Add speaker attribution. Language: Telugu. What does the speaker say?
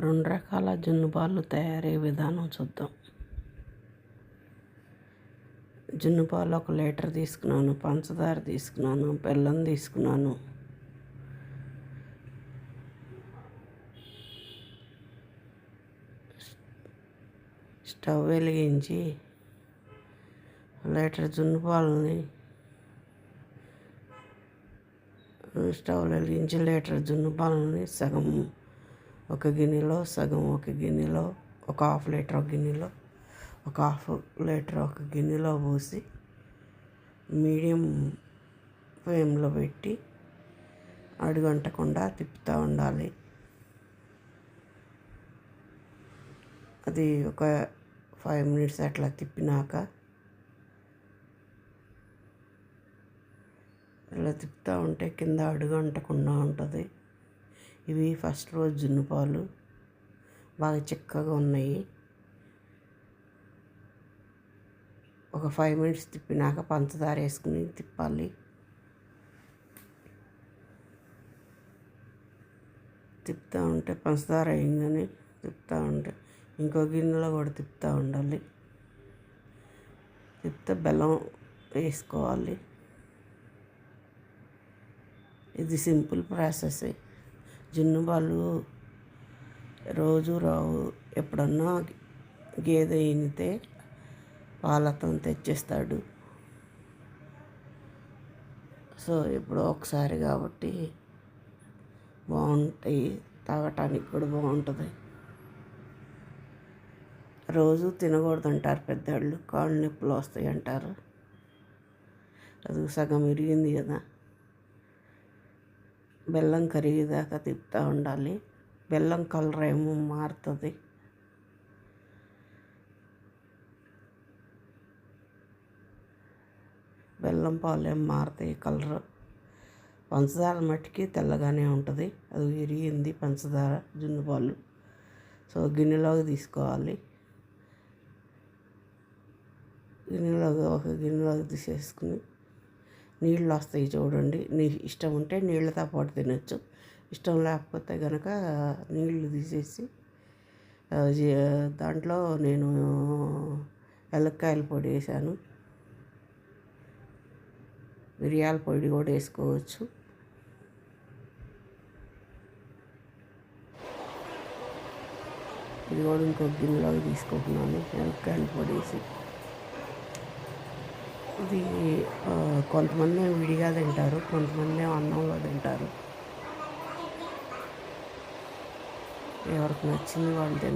Speaker 1: రెండు రకాల జున్ను పాలు తయారయ్యే విధానం చూద్దాం. జున్ను పాలు ఒక లీటర్ తీసుకున్నాను పంచదార తీసుకున్నాను బెల్లం తీసుకున్నాను. స్టవ్ వెలిగించి లీటర్ జున్ను పాలని స్టవ్ వెలిగించి లీటర్ జున్ను పాలని సగం ఒక గిన్నెలో సగం ఒక గిన్నెలో ఒక హాఫ్ లీటర్ ఒక గిన్నెలో ఒక హాఫ్ లీటర్ ఒక గిన్నెలో పోసి మీడియం ఫ్లేమ్లో పెట్టి అడుగంటకుండా తిప్పుతూ ఉండాలి. అది ఒక ఫైవ్ మినిట్స్ అట్లా తిప్పినాక ఇలా తిప్పుతూ ఉంటే కింద అడుగంటకుండా ఉంటుంది. ఇవి ఫస్ట్ రోజు జున్ను పాలు. బాగా చిక్కగా ఉన్నాయి. ఒక ఫైవ్ మినిట్స్ తిప్పినాక పంచదార వేసుకుని తిప్పాలి. తిప్పుతూ ఉంటే పంచదార అయిందని తిప్పుతూ ఉంటే ఇంకో గిన్నెలో కూడా తిప్పుతూ ఉండాలి. తిప్పితే బెల్లం వేసుకోవాలి. ఇది సింపుల్ ప్రాసెస్. జున్ను వాళ్ళు రోజు రావు. ఎప్పుడన్నా గేదె ఈనితే పాలతో తెచ్చేస్తాడు. సో ఇప్పుడు ఒకసారి కాబట్టి బాగుంటాయి. తాగటానికి కూడా బాగుంటుంది. రోజు తినకూడదు అంటారు పెద్దవాళ్ళు కాళ్ళు నొప్పులు వస్తాయి అంటారు అది సగం ఇరిగింది కదా. బెల్లం కరిగేదాకా తిప్పుతూ ఉండాలి. బెల్లం కలర్ ఏమో మారుతుంది. బెల్లం పాలు ఏం మారుతాయి? కలర్ పంచదార మట్టికి తెల్లగానే ఉంటుంది. అది విరిగింది పంచదార జున్ను పాలు. సో గిన్నెలోకి తీసుకోవాలి. గిన్నెలోకి ఒక గిన్నెలోకి తీసేసుకుని నీళ్ళు వస్తాయి చూడండి. నీ ఇష్టం ఉంటే నీళ్ళతో పాటు తినచ్చు. ఇష్టం లేకపోతే కనుక నీళ్ళు తీసేసి దాంట్లో నేను ఎలక్కాయల పొడి వేసాను. మిరియాల పొడి కూడా వేసుకోవచ్చు. ఇది కూడా ఇంకో గిన్నెలోకి తీసుకుంటున్నాను. ఎలక్కాయల పొడి వేసి. ఇది కొంతమంది విడిగా తింటారు కొంతమంది అన్నంలో తింటారు. ఎవరికి నచ్చింది వాళ్ళు తింటారు.